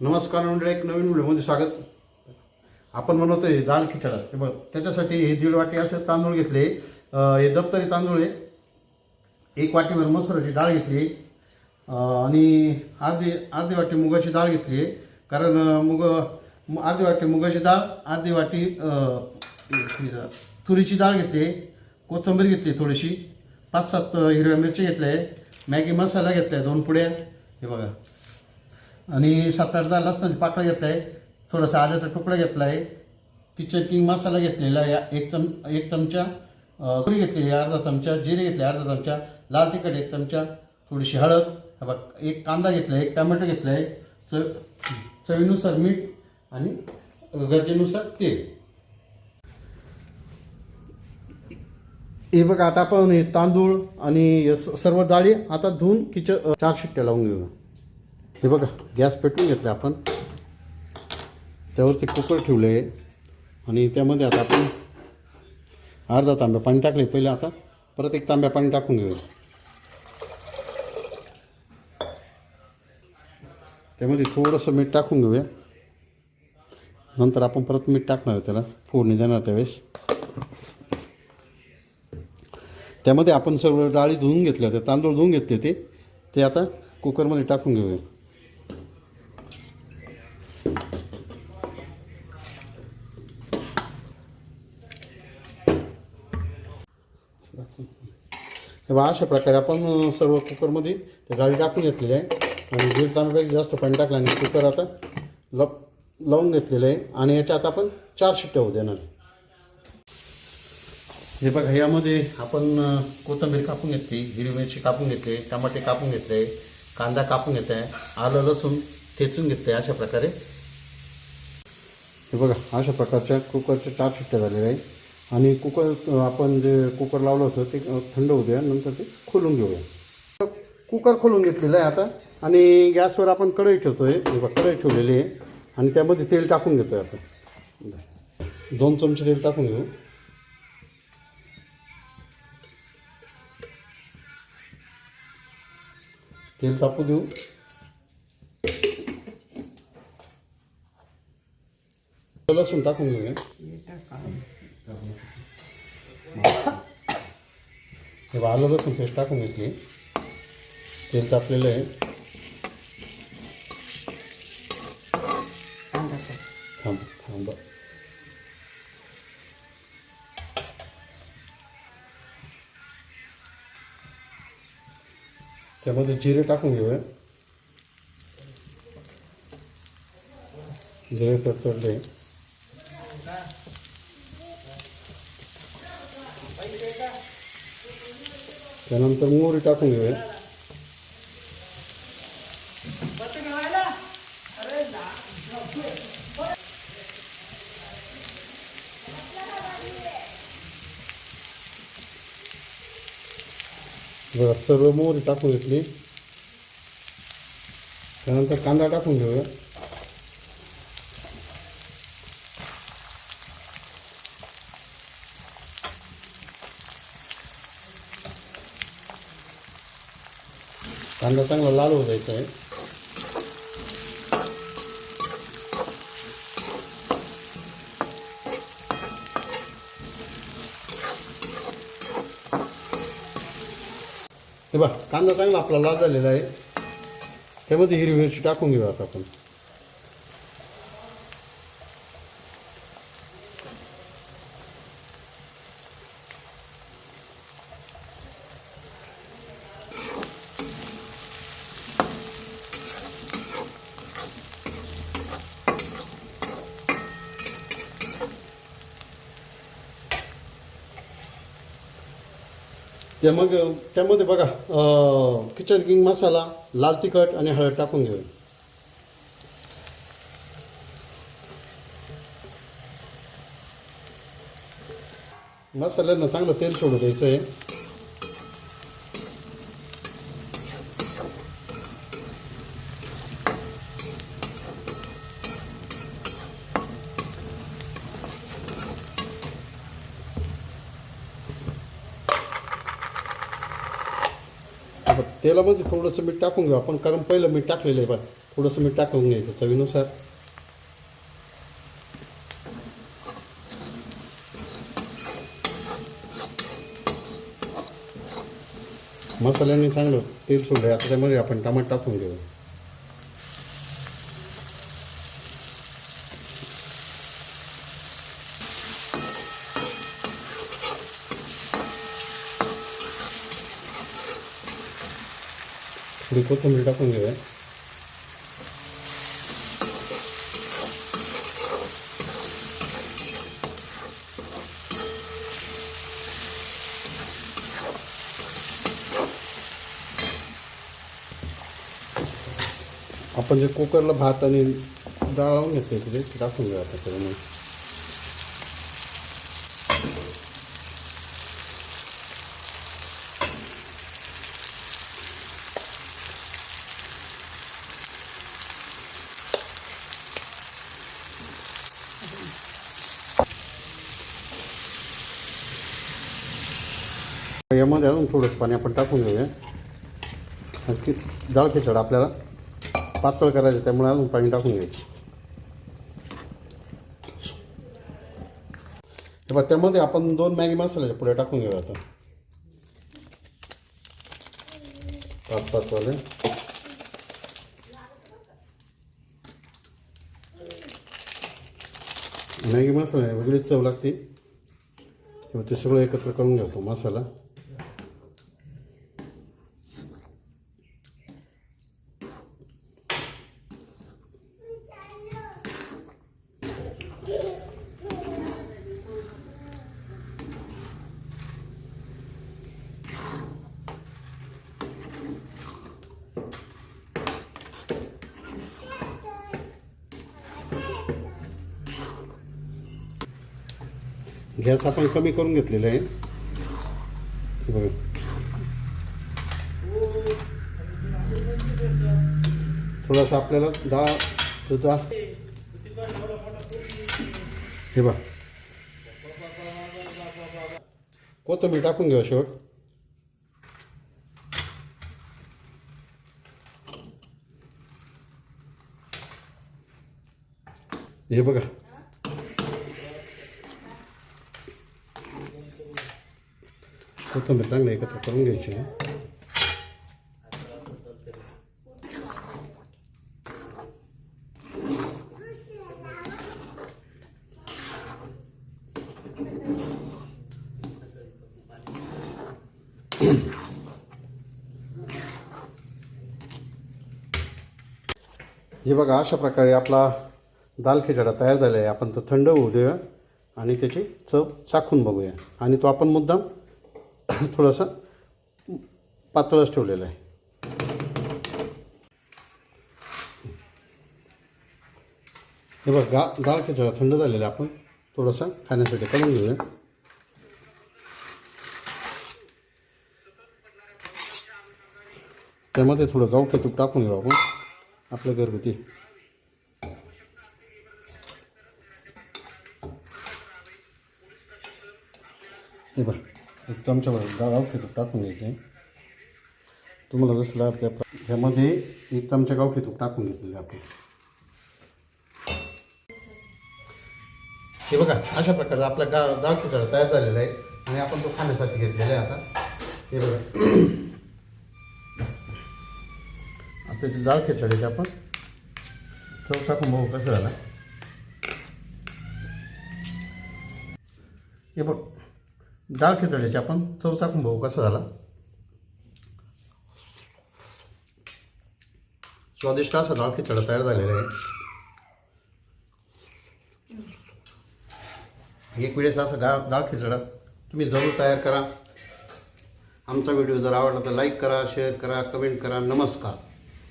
नमस्कार मंडळी एक नवीन व्हिडिओमध्ये स्वागत. आपण बनवतोय दाल खिचडा. ते बघ त्याच्यासाठी हे दीड वाटी असे तांदूळ घेतले. हे दप्तरी तांदूळ आहे. एक वाटीभर मसुराची डाळ घेतली. आणि अर्धी अर्धी वाटी मुगाची डाळ घेतली. कारण मुग अर्धी वाटी मुगाची डाळ अर्धी वाटी तुरीची डाळ घेतली. कोथिंबीर घेतली थोडीशी. पाच सात हिरव्या मिरची घेतल्या. आहे मॅगी मसाला घेतला आहे दोन पुड्या. हे बघा. आणि सात आठ दहा लसणाची म्हणजे पाकळं घेतलं आहे. थोडासा आल्याचा तुकडा घेतला आहे. किचन किंग मसाला घेतलेला आहे. एक चम एक चमचा अं, घेतलेली आहे अर्धा चमचा जिरे घेतले अर्धा चमचा लाल तिखट एक चमचा थोडीशी हळद बघ एक कांदा घेतला आहे एक टमॅटो घेतला आहे च चवीनुसार मीठ आणि गरजेनुसार तेल. हे बघा आता आपण हे तांदूळ आणि स- सर्व डाळी आता धुवून किचन चार शिट्ट्या लावून घेऊ हे बघा गॅस पेटवून घेतला आपण. त्यावरती कुकर ठेवलं आहे आणि त्यामध्ये आता आपण अर्धा तांब्या पाणी टाकले पहिले आता परत एक तांब्या पाणी टाकून घेऊ त्यामध्ये थोडंसं मीठ टाकून घेऊया. नंतर आपण परत मीठ टाकणार आहे त्याला फोडणी देणार त्यावेळेस. त्यामध्ये आपण सर्व डाळी धुवून घेतल्या होत्या तांदूळ धुवून घेतले ते ते आता कुकरमध्ये टाकून घेऊया. तेव्हा अशा प्रकारे आपण सर्व कुकरमध्ये ते डाळी टाकून घेतलेली आहे. आणि दीड तांब्यापेक्षा जास्त पाणी टाकलं आणि कुकर आता लप लावून घेतलेलं आहे. आणि याच्यात आपण चार शिट्ट्या होऊ देणार आहे. हे बघा यामध्ये आपण कोथंबीर कोथिंबीर कापून घेतली हिरवी मिरची कापून घेतली टमाटे कापून घेतले कांदा कापून घेत आहे आलं लसूण ठेचून आहे अशा प्रकारे. हे बघा अशा प्रकारच्या कुकरच्या चार शिट्ट्या झालेल्या आहे आणि कुकर आपण जे कुकर लावलं होतं ते थंड होऊ द्या नंतर ते खोलून घेऊया. कुकर खोलून घेतलेलं आहे आता आणि गॅसवर आपण कढई ठेवतो आहे कढई ठेवलेली आहे आणि त्यामध्ये तेल टाकून घेतो आहे आता. दोन चमचे तेल टाकून घेऊ. तेल तापू देऊ. लसूण टाकून घेऊया. हे आलं लसूण पेस्ट टाकून घेतली. तेल तापलेलं आहे. थांब थांब त्यामध्ये जिरे टाकून घेऊया जिरे तडतडले. त्यानंतर मोहरी टाकून घेऊया. बरं सर्व मोहरी टाकून घेतली. त्यानंतर कांदा टाकून घेऊया. कांदा चांगला लाल होऊ द्यायचा आहे. हे बघ कांदा चांगला आपला लाल झालेला आहे. त्यामध्ये हिरवी मिरची टाकून घेऊ आता आपण. ते मग त्यामध्ये बघा किचन किंग मसाला लाल तिखट आणि हळद टाकून घेऊ मसाल्यांना चांगलं तेल सोडू द्यायचं आहे आता तेलामध्ये थोडंसं मीठ टाकून घेऊ. आपण कारण पहिलं मीठ टाकलेलं आहे बघ. थोडंसं मीठ टाकून घ्यायचं चवीनुसार. मसाल्याने चांगलं तेल सोडलं आता त्यामध्ये आपण टमाट टाकून घेऊ. थोडी कोथिंबीर टाकून घेऊया आपण जे कुकरला भात आणि डाळ लावून घेतले तिथे टाकून घेऊ आता त्याच्यामध्ये यामध्ये अजून थोडंसं पाणी आपण टाकून घेऊया. आणखी डाळ खिचड आपल्याला पातळ करायचं त्यामुळे अजून पाणी टाकून घ्यायचं. हे बघ त्यामध्ये आपण दोन मॅगी मसाल्याच्या पुढे टाकून घेऊया आता. पाच पाचवाले मॅगी मसाला वेगळीच चव लागते. तेव्हा ते सगळं एकत्र करून घेतो मसाला. गॅस आपण कमी करून घेतलेला आहे. बघा. थोडासा आपल्याला दहा सुद्धा हे बघ. कोथंबीर टाकून घेऊ शेवट. हे बघा. कोथंबीर चांगलं एकत्र करून घ्यायची हे बघा अशा प्रकारे आपला दाल खिचडा तयार झाला आहे आपण तो थंड होऊ देऊया आणि त्याची चव चाखून बघूया. आणि तो आपण मुद्दाम थोडासा पातळच ठेवलेला आहे. हे बघ गा गाळ खिचडा थंड झालेला आहे आपण थोडासा खाण्यासाठी काढून घेऊया. त्यामध्ये थोडं गाव तूप टाकून घेऊ आपण आपल्या घरगुती. हे बघ. एक चमचा गावठी गावठीचं टाकून घ्यायचं. आहे तुम्हाला जसं लागतं त्या ह्यामध्ये एक चमचा गावठी तूप टाकून घेतलेलं आपण. हे बघा अशा प्रकारचा आपला गा गावठी चढ तयार झालेला आहे आणि आपण तो खाण्यासाठी घेतलेला आहे आता. हे बघा. आता ते डाळ खिचडीचे आपण चव टाकून बघू कसं झालं. हे बघ डाळ खिचड्याची आपण चव चाकून बघू कसं झाला. स्वादिष्ट असा डाळ खिचडा तयार झालेला आहे. एक वेळेस असं डाळ डाळ खिचडा तुम्ही जरूर तयार करा. आमचा व्हिडिओ जर आवडला तर लाईक करा शेअर करा कमेंट करा. नमस्कार.